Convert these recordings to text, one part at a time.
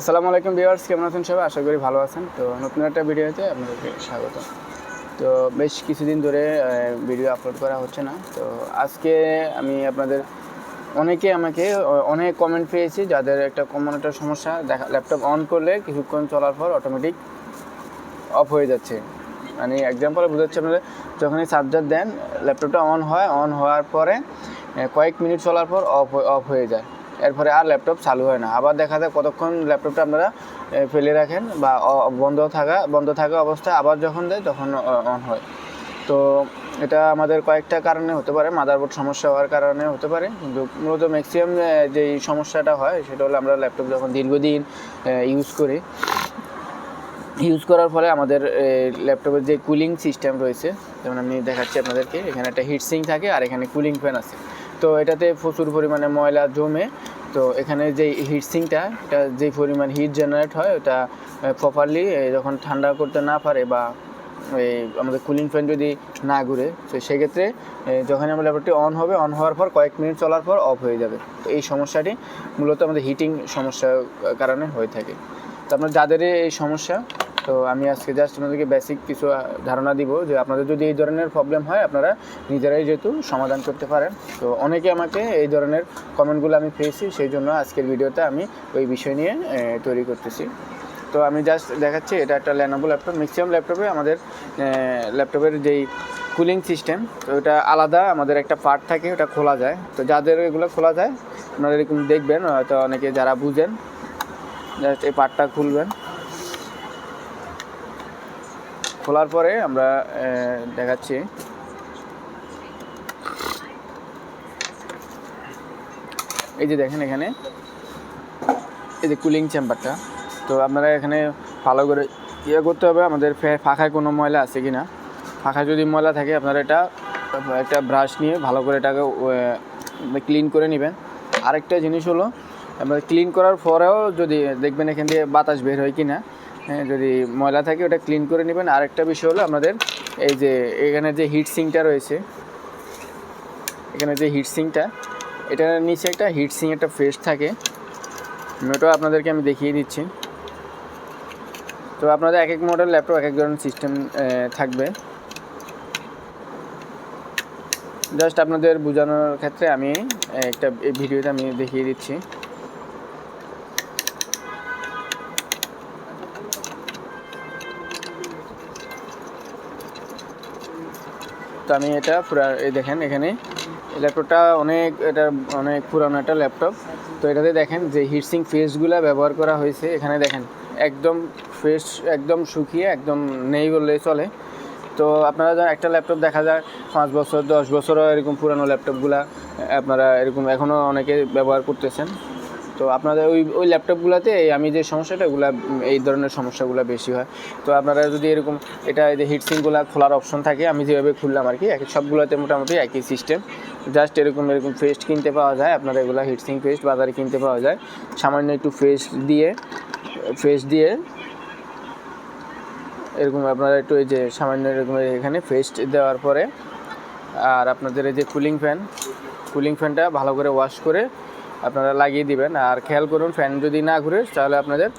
আসসালামু আলাইকুম ভিউয়ার্স, কেমন আছেন সবাই? আশা করি ভালো আছেন। তো নতুন একটা ভিডিও ভিডিওতে আপনাদেরকে স্বাগত। তো বেশ কিছুদিন ধরে ভিডিও আপলোড করা হচ্ছে না। তো আজকে আমি আপনাদের, অনেকে আমাকে অনেক কমেন্ট পেয়েছি যাদের একটা কমন একটা সমস্যা। দেখা ল্যাপটপ অন করলে কিছুক্ষণ চলার পর অটোমেটিক অফ হয়ে যাচ্ছে। মানে এক্সাম্পল বোঝাচ্ছে আপনাদের, যখনই চার্জার দেন ল্যাপটপটা অন হয় অন হওয়ার পরে কয়েক মিনিট চলার পর অফ অফ হয়ে যায়। এরপরে আর ল্যাপটপ চালু হয় না। আবার দেখা যায় কতক্ষণ ল্যাপটপটা আপনারা ফেলে রাখেন বা বন্ধ থাকা বন্ধ থাকা অবস্থায় আবার যখন দেয় তখন অন হয়। তো এটা আমাদের কয়েকটা কারণে হতে পারে মাদারবোর্ড সমস্যা হওয়ার কারণে হতে পারে। কিন্তু মূলত ম্যাক্সিমাম যেই সমস্যাটা হয় সেটা হলো আমরা ল্যাপটপ যখন দীর্ঘদিন ইউজ করি ইউজ করার ফলে আমাদের ল্যাপটপের যে কুলিং সিস্টেম রয়েছে, যেমন আমি দেখাচ্ছি আপনাদেরকে, এখানে একটা হিট সিঙ্ক থাকে আর এখানে কুলিং ফ্যান আছে। তো এটাতে প্রচুর পরিমাণে ময়লা জমে তো এখানে যে হিট সিঙ্কটা এটা যে পরিমাণ হিট জেনারেট হয়, ওটা প্রপারলি যখন ঠান্ডা করতে না পারে বা এই আমাদের কুলিং ফ্যান যদি না ঘুরে, তো সেক্ষেত্রে যখন আমার ল্যাপটপটি অন হবে অন হওয়ার পর কয়েক মিনিট চলার পর অফ হয়ে যাবে। তো এই সমস্যাটি মূলত আমাদের হিটিং সমস্যার কারণে হয়ে থাকে। তো আপনার যাদের এই সমস্যা তো আমি আজকে জাস্ট আপনাদেরকে বেসিক কিছু ধারণা দিব যে আপনাদের যদি এই ধরনের প্রবলেম হয়, আপনারা নিজেরাই যেহেতু সমাধান করতে পারেন। তো অনেকে আমাকে এই ধরনের কমেন্টগুলো আমি পেয়েছি সেই জন্য আজকের ভিডিওতে আমি ওই বিষয় নিয়ে তৈরি করতেছি। তো আমি জাস্ট দেখাচ্ছি, এটা একটা ল্যানোভো ল্যাপটপ ম্যাক্সিমাম ল্যাপটপে আমাদের ল্যাপটপের যেই কুলিং সিস্টেম তো ওটা আলাদা, আমাদের একটা পার্ট থাকে, ওটা খোলা যায়। তো যাদের এগুলো খোলা যায়, আপনারা এরকম দেখবেন, হয়তো অনেকে যারা বুঝেন জাস্ট এই পার্টটা খুলবেন। খোলার পরে আমরা দেখাচ্ছি। এই যে দেখেন এখানে, এই যে কুলিং চেম্বারটা। তো আপনারা এখানে ভালো করে ইয়ে করতে হবে, আমাদের ফাঁকায় কোনো ময়লা আছে কি না? ফাঁকায় যদি ময়লা থাকে, আপনারা এটা, একটা ব্রাশ নিয়ে ভালো করে এটাকে ক্লিন করে নেবেন। আরেকটা জিনিস হলো আপনার ক্লিন করার পরেও যদি দেখবেন এখান দিয়ে বাতাস বের হয় কি না যদি ময়লা থাকে ওটা ক্লিন করে নেবেন। আরেকটা বিষয় হলো আমাদের এই যে এখানে যে হিট সিঙ্কটা রয়েছে, এখানে যে হিট সিঙ্কটা এটার নিচে একটা হিট সিং একটা ফেস থাকে। ওটাও আপনাদেরকে আমি দেখিয়ে দিচ্ছি। তো আপনাদের এক এক মডেল ল্যাপটপ এক এক ধরনের সিস্টেম থাকবে। জাস্ট আপনাদের বোঝানোর ক্ষেত্রে আমি একটা ভিডিওতে আমি দেখিয়ে দিচ্ছি। তো আমি এটা পুরো, এই দেখেন এখানে। ল্যাপটপটা অনেক, এটা অনেক পুরানো একটা ল্যাপটপ তো এটাতে দেখেন যে হিটসিং ফেসগুলো ব্যবহার করা হয়েছে। এখানে দেখেন, একদম ফ্রেশ একদম শুকিয়ে, একদম নেই বললেই চলে। তো আপনারা যখন একটা ল্যাপটপ দেখা যায়, পাঁচ বছর, দশ বছরও এরকম পুরানো ল্যাপটপগুলা আপনারা এরকম এখনও অনেকে ব্যবহার করতেছেন। তো আপনাদের ওই ওই ল্যাপটপগুলোতে আমি যে সমস্যাটা ওগুলা এই ধরনের সমস্যাগুলো বেশি হয়। তো আপনারা যদি এরকম, এটা এই যে হিটসিংগুলো খোলার অপশন থাকে, আমি যেভাবে খুললাম আর কি, এক, সবগুলোতে মোটামুটি একই সিস্টেম জাস্ট এরকম এরকম পেস্ট কিনতে পাওয়া যায় আপনারা এগুলো হিটসিং পেস্ট বাজারে কিনতে পাওয়া যায়। সামান্য একটু পেস্ট দিয়ে পেস্ট দিয়ে, এরকম আপনারা একটু এই যে সামান্য এরকম এখানে পেস্ট দেওয়ার পরে, আর আপনাদের এই যে কুলিং ফ্যান কুলিং ফ্যানটা ভালো করে ওয়াশ করে আপনারা লাগিয়ে দিবেন। আর খেয়াল করুন ফ্যান যদি না ঘুরে, তাহলে আপনাদের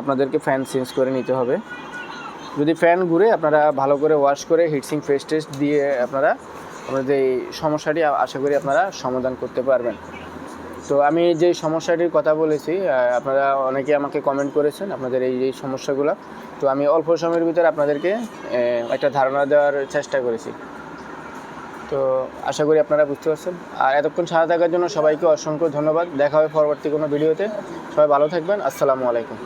আপনাদেরকে ফ্যান চেঞ্জ করে নিতে হবে। যদি ফ্যান ঘুরে, আপনারা ভালো করে ওয়াশ করে হিটসিং ফেস টেস্ট দিয়ে আপনারা আপনাদের এই সমস্যাটি আশা করি আপনারা সমাধান করতে পারবেন। তো আমি যে সমস্যাটির কথা বলেছি আপনারা অনেকে আমাকে কমেন্ট করেছেন আপনাদের এই এই সমস্যাগুলো। তো আমি অল্প সময়ের ভিতরে আপনাদেরকে একটা ধারণা দেওয়ার চেষ্টা করেছি। তো আশা করি আপনারা বুঝতে পারছেন। আর এতক্ষণ সাথে থাকার জন্য সবাইকে অসংখ্য ধন্যবাদ। দেখা হবে পরবর্তী কোনো ভিডিওতে। সবাই ভালো থাকবেন। আসসালামু আলাইকুম।